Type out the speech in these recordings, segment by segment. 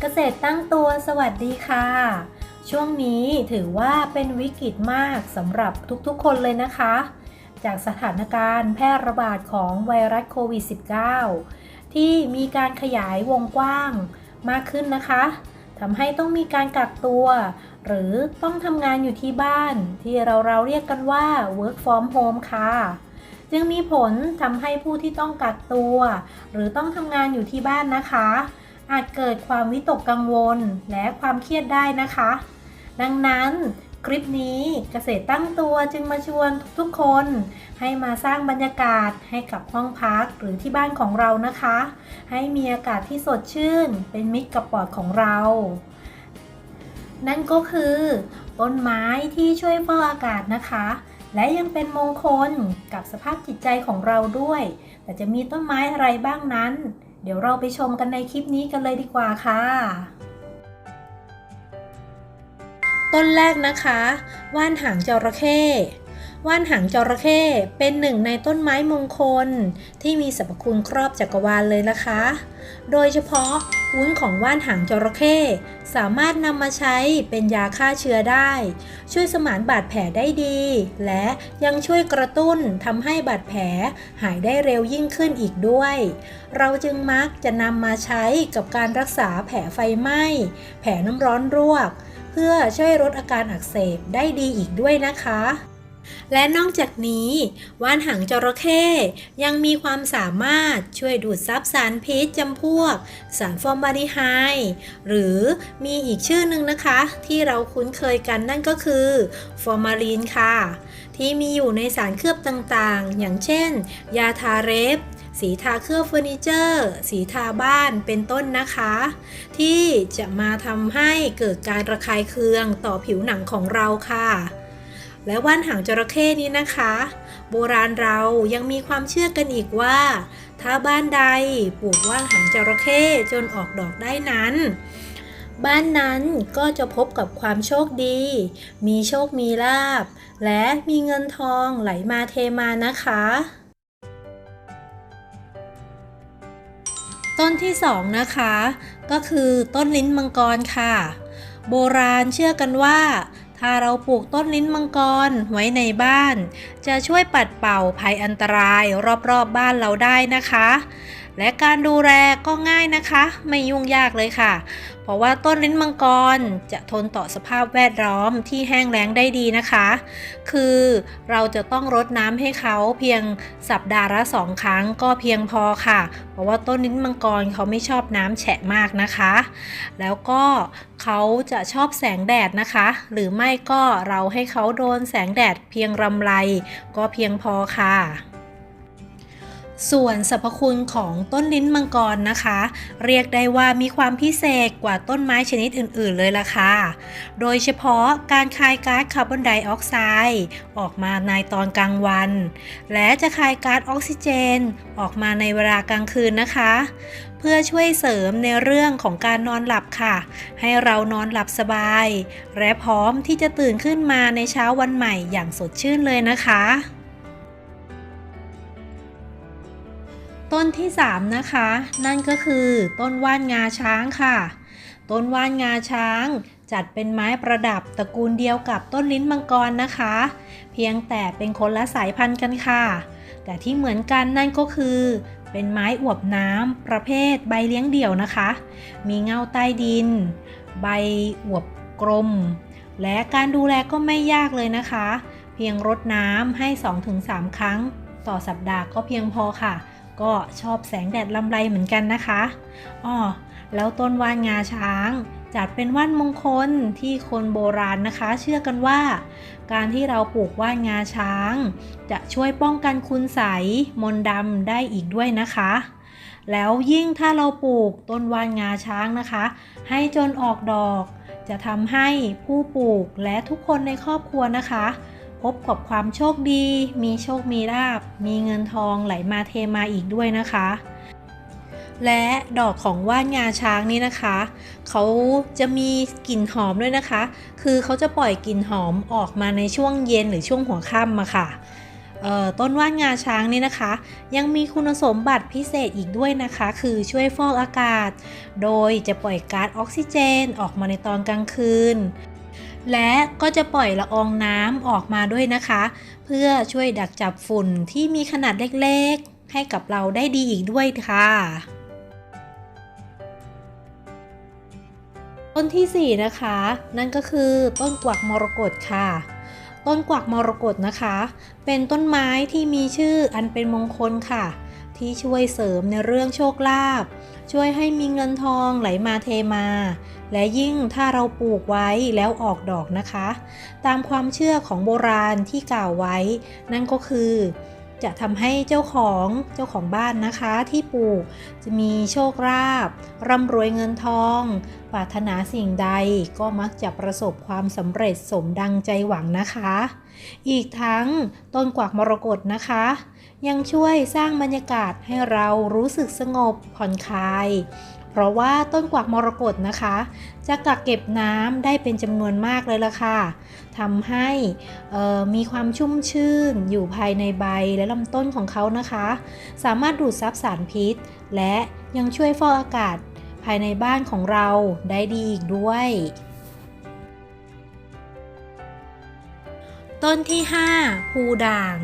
เกษตรตั้งตัวสวัสดีค่ะ ช่วงนี้ถือว่าเป็นวิกฤตมากสำหรับทุกๆ คนเลยนะคะ จากสถานการณ์แพร่ระบาดของไวรัสโควิด -19 ที่มีการขยายวงกว้างมากขึ้นนะคะทำให้ต้องมีการกักตัว หรือต้องทำงานอยู่ที่บ้าน ที่เราเราเรียกกันว่า work from home ค่ะ จึงมีผลทำให้ผู้ที่ต้องกักตัว หรือต้องทำงานอยู่ที่บ้านนะคะ อาจเกิดความวิตกกังวลและความเครียดได้นะคะ ดังนั้นคลิปนี้เกษตรตั้งตัวจึงมาชวนทุกๆคน ให้มาสร้างบรรยากาศให้กับห้องพักหรือที่บ้านของเรานะคะ ให้มีอากาศที่สดชื่น เป็นมิตรกับปอดของเรา นั่นก็คือต้นไม้ที่ช่วยฟอกอากาศนะคะ และยังเป็นมงคลกับสภาพจิตใจของเราด้วย แต่จะมีต้นไม้อะไรบ้างนั้น เดี๋ยวเราไปชมกันในคลิปนี้กันเลยดีกว่าค่ะ ต้นแรกนะคะ ว่านหางจระเข้ ว่านหางจระเข้เป็นหนึ่งในต้นไม้มงคล ที่มีสรรพคุณครอบจักรวาลเลยนะคะ โดยเฉพาะวุ้นของว่านหางจระเข้สามารถนำมาใช้เป็นยาฆ่าเชื้อได้ ช่วยสมานบาดแผลได้ดี และยังช่วยกระตุ้นทำให้บาดแผลหายได้เร็วยิ่งขึ้นอีกด้วย เราจึงมักจะนำมาใช้กับการรักษาแผลไฟไหม้ แผลน้ำร้อนรวก เพื่อช่วยลดอาการอักเสบได้ดีอีกด้วยนะคะ และนอกจากนี้ว่านหางจระเข้ยังมีความสามารถช่วยดูดซับสารพิษจำพวก สารฟอร์มาลีไฮด์หรือมีอีกชื่อหนึ่งนะคะ ที่เราคุ้นเคยกันนั่นก็คือฟอร์มาลีนค่ะ ที่มีอยู่ในสารเคลือบต่างๆ อย่างเช่น ยาทาเรฟสีทาเคลือบเฟอร์นิเจอร์ สีทาบ้านเป็นต้นนะคะ ที่จะมาทำให้เกิดการระคายเคืองต่อผิวหนังของเราค่ะ และว่านหางจระเข้นี้นะคะ โบราณเรายังมีความเชื่อกันอีกว่า ถ้าบ้านใดปลูกว่านหางจระเข้จนออกดอกได้นั้น บ้านนั้นก็จะพบกับความโชคดี มีโชคมีลาบ และมีเงินทองไหลมาเทมานะคะ ต้นที่สองนะคะ ก็คือต้นลิ้นมังกรค่ะ โบราณเชื่อกันว่า ถ้าเราปลูกต้นลิ้นมังกรไว้ในบ้าน จะช่วยปัดเป่าภัยอันตรายรอบๆบบ้านเราได้นะคะ และการดูแลก็ง่ายนะคะ ไม่ยุ่งยากเลยค่ะ เพราะว่าต้นลิ้นมังกรจะทนต่อสภาพแวดล้อมที่แห้งแล้งได้ดีนะคะ คือเราจะต้องรดน้ำให้เขาเพียงสัปดาห์ละสองครั้งก็เพียงพอค่ะ เพราะว่าต้นลิ้นมังกรเขาไม่ชอบน้ำแฉะมากนะคะ แล้วก็เขาจะชอบแสงแดดนะคะ หรือไม่ก็เราให้เขาโดนแสงแดดเพียงรำไรก็เพียงพอค่ะ ส่วนสรรพคุณของต้นลิ้นมังกรนะคะ เรียกได้ว่ามีความพิเศษกว่าต้นไม้ชนิดอื่นๆเลยล่ะค่ะ โดยเฉพาะการคายก๊าซคาร์บอนไดออกไซด์ออกมาในตอนกลางวัน และจะคายก๊าซออกซิเจน ออกมาในเวลากลางคืนนะคะ เพื่อช่วยเสริมในเรื่องของการนอนหลับค่ะ ให้เรานอนหลับสบาย และพร้อมที่จะตื่นขึ้นมาในเช้าวันใหม่อย่างสดชื่นเลยนะคะ ต้นที่ 3 นะคะ นั่นก็คือต้นว่านงาช้างค่ะ ต้นว่านงาช้าง จัดเป็นไม้ประดับตระกูลเดียวกับต้นลิ้นมังกรนะคะ เพียงแต่เป็นคนละสายพันธุ์กันค่ะ แต่ที่เหมือนกันนั่นก็คือ เป็นไม้อวบน้ำประเภทใบเลี้ยงเดี่ยวนะคะ มีเงาใต้ดิน ใบอวบกลม และการดูแลก็ไม่ยากเลยนะคะ เพียงรดน้ำให้ 2-3 ครั้ง ต่อสัปดาห์ก็เพียงพอค่ะ ก็ชอบแสงแดดลำไรเหมือนกันนะคะอ้อแล้วต้นว่านงาช้างจัดเป็นว่านมงคลที่คนโบราณนะคะ เชื่อกันว่า การที่เราปลูกว่านงาช้าง จะช่วยป้องกันคุณใสมนดำได้อีกด้วยนะคะ แล้วยิ่งถ้าเราปลูกต้นว่านงาช้างนะคะ ให้จนออกดอก จะทำให้ผู้ปลูกและทุกคนในครอบครัวนะคะ บกับความโชคดี มีโชคมีลาบ มีเงินทองไหลมาเทมาอีกด้วยนะคะ และดอกของว่านงาช้างนี่นะคะ เขาจะมีกลิ่นหอมด้วยนะคะ คือเขาจะปล่อยกลิ่นหอมออกมาในช่วงเย็นหรือช่วงหัวค่ำมาค่ะต้นว่านงาช้างนี่นะคะ ยังมีคุณสมบัติพิเศษอีกด้วยนะคะ คือช่วยฟอกอากาศ โดยจะปล่อยก๊าซออกซิเจน ออกมาในตอนกลางคืน และก็จะปล่อยละอองน้ำออกมาด้วยนะคะ เพื่อช่วยดักจับฝุ่นที่มีขนาดเล็กๆ ให้กับเราได้ดีอีกด้วยค่ะต้นที่ 4 นะคะ นั่นก็คือต้นกวักมรกตค่ะ ต้นกวักมรกตนะคะ เป็นต้นไม้ที่มีชื่ออันเป็นมงคลค่ะ ที่ช่วยเสริมในเรื่องโชคลาภช่วยให้มีเงินทองไหลมาเทมา และยิ่งถ้าเราปลูกไว้แล้วออกดอกนะคะ ตามความเชื่อของโบราณที่กล่าวไว้ นั่นก็คือ จะทำให้เจ้าของเจ้าของบ้านนะคะที่ปลูกจะมีโชคลาภร่ำรวยเงินทอง ปรารถนาสิ่งใดก็มักจะประสบความสำเร็จสมดังใจหวังนะคะ อีกทั้งต้นกวักมรกตนะคะ ยังช่วยสร้างบรรยากาศให้เรารู้สึกสงบผ่อนคลาย เพราะว่าต้นกวักมรกตนะคะ จะกักเก็บน้ำได้เป็นจำนวนมากเลยล่ะค่ะทำให้มีความชุ่มชื่นอยู่ภายในใบและลำต้นของเขานะคะ สามารถดูดซับสารพิษ และยังช่วยฟอกอากาศภายในบ้านของเราได้ดีอีกด้วย ต้นที่ 5 ภูด่าง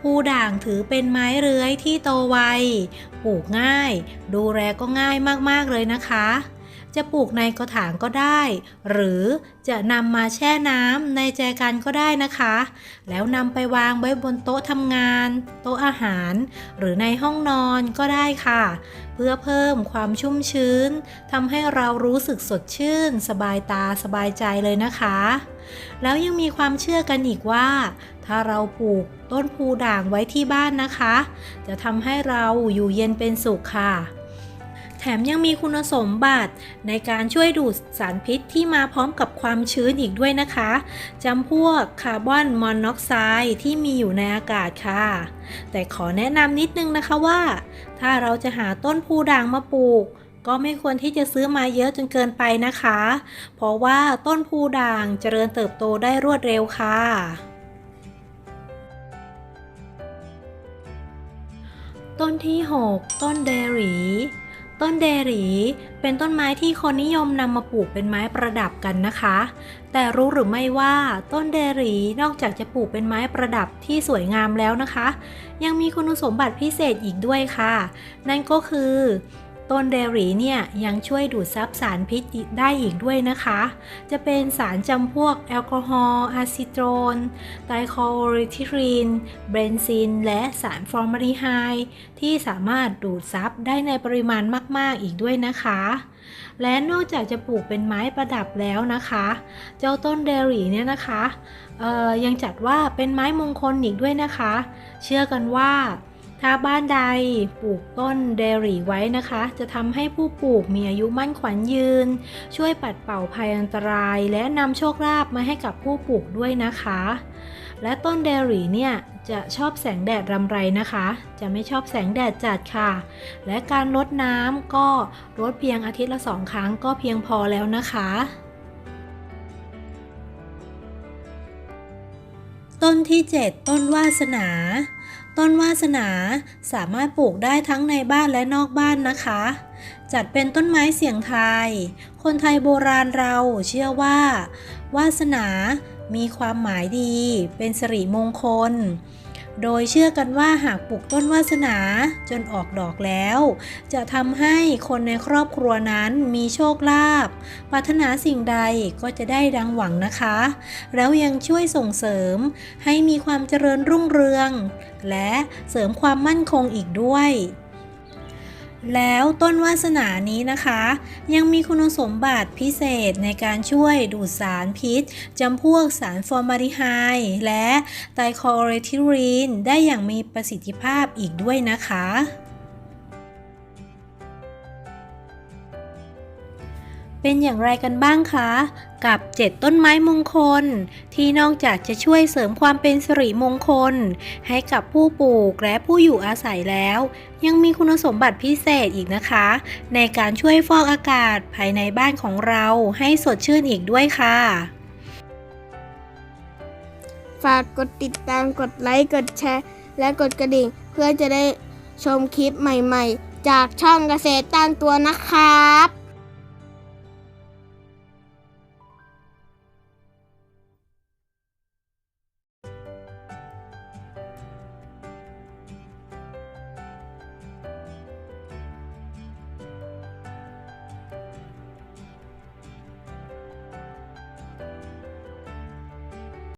ภูด่างถือเป็นไม้เลื้อยที่โตไว ปลูกง่าย ดูแลก็ง่ายมาก ๆ เลยนะคะ จะปลูกในกระถางก็ได้ หรือจะนำมาแช่น้ำในแจกันก็ได้นะคะ แล้วนำไปวางไว้บนโต๊ะทำงาน โต๊ะอาหาร หรือในห้องนอนก็ได้ค่ะ เพื่อเพิ่มความชุ่มชื้นทำให้เรารู้สึกสดชื่น สบายตาสบายใจเลยนะคะ แล้วยังมีความเชื่อกันอีกว่า ถ้าเราปลูกต้นพูด่างไว้ที่บ้านนะคะ จะทำให้เราอยู่เย็นเป็นสุขค่ะ ถมยังมีคุณสมบัติ ในการช่วยดูดสารพิษที่มาพร้อมกับความชื้นอีกด้วยนะคะจำพวกคาร์บอนมอนอกไซด์ที่มีอยู่ในอากาศค่ะ แต่ขอแนะนำนิดนึงนะคะว่า ถ้าเราจะหาต้นพูด่างมาปลูกก็ไม่ควรที่จะซื้อมาเยอะจนเกินไปนะคะ เพราะว่าต้นพูด่างเจริญเติบโตได้รวดเร็วค่ะ ต้นที่ 6 ต้นเดรี ต้นเดรีเป็นต้นไม้ที่คนนิยมนำมาปลูกเป็นไม้ประดับกันนะคะ แต่รู้หรือไม่ว่าต้นเดรีนอกจากจะปลูกเป็นไม้ประดับที่สวยงามแล้วนะคะ ยังมีคุณสมบัติพิเศษอีกด้วยค่ะ นั่นก็คือ ต้นเดรีเนี่ยยังช่วยดูดซับสารพิษได้อีกด้วยนะคะ จะเป็นสารจำพวกแอลกอฮอล์อะซิโตรนไตรคลอเรทิรีน เบนซิน และสารฟอร์มาลีไฮด์ที่สามารถดูดซับได้ในปริมาณมาก ๆ อีกด้วยนะคะ และนอกจากจะปลูกเป็นไม้ประดับแล้วนะคะ เจ้าต้นเดรีเนี่ยนะคะยังจัดว่าเป็นไม้มงคลอีกด้วยนะคะ เชื่อกันว่า ถ้าบ้านใดปลูกต้นเดรี่ไว้นะคะ จะทำให้ผู้ปลูกมีอายุมั่นขวัญยืน ช่วยปัดเป่าภัยอันตราย และนำโชคลาภมาให้กับผู้ปลูกด้วยนะคะ และต้นเดรี่เนี่ยจะชอบแสงแดดรำไรนะคะ จะไม่ชอบแสงแดดจัดค่ะ และการรดน้ำก็รดเพียงอาทิตย์ละสองครั้งก็เพียงพอแล้วนะคะต้นที่ 7 ต้นวาสนา ต้นวาสนาสามารถปลูกได้ทั้งในบ้านและนอกบ้านนะคะ จัดเป็นต้นไม้เสียงไทย คนไทยโบราณเราเชื่อว่า วาสนามีความหมายดี เป็นสิริมงคล โดยเชื่อกันว่าหากปลูกต้นวาสนาจนออกดอกแล้ว จะทำให้คนในครอบครัวนั้นมีโชคลาภปรารถนาสิ่งใดก็จะได้ดังหวังนะคะ แล้วยังช่วยส่งเสริมให้มีความเจริญรุ่งเรือง และเสริมความมั่นคงอีกด้วย แล้วต้นวาสนานี้นะคะ ยังมีคุณสมบัติพิเศษในการช่วยดูดสารพิษจำพวกสารฟอร์มาลดีไฮด์และไตรคลอเรทิรีนได้อย่างมีประสิทธิภาพอีกด้วยนะคะ เป็นอย่างไรกันบ้างคะ กับ 7 ต้นไม้มงคล ที่นอกจากจะช่วยเสริมความเป็นสิริมงคล ให้กับผู้ปลูกและผู้อยู่อาศัยแล้ว ยังมีคุณสมบัติพิเศษอีกนะคะ ในการช่วยฟอกอากาศภายในบ้านของเราให้สดชื่นอีกด้วยค่ะฝากกดติดตามกดไลค์กดแชร์ และกดกระดิ่ง เพื่อจะได้ชมคลิปใหม่ๆ จากช่องเกษตรตั้งตัวนะครับ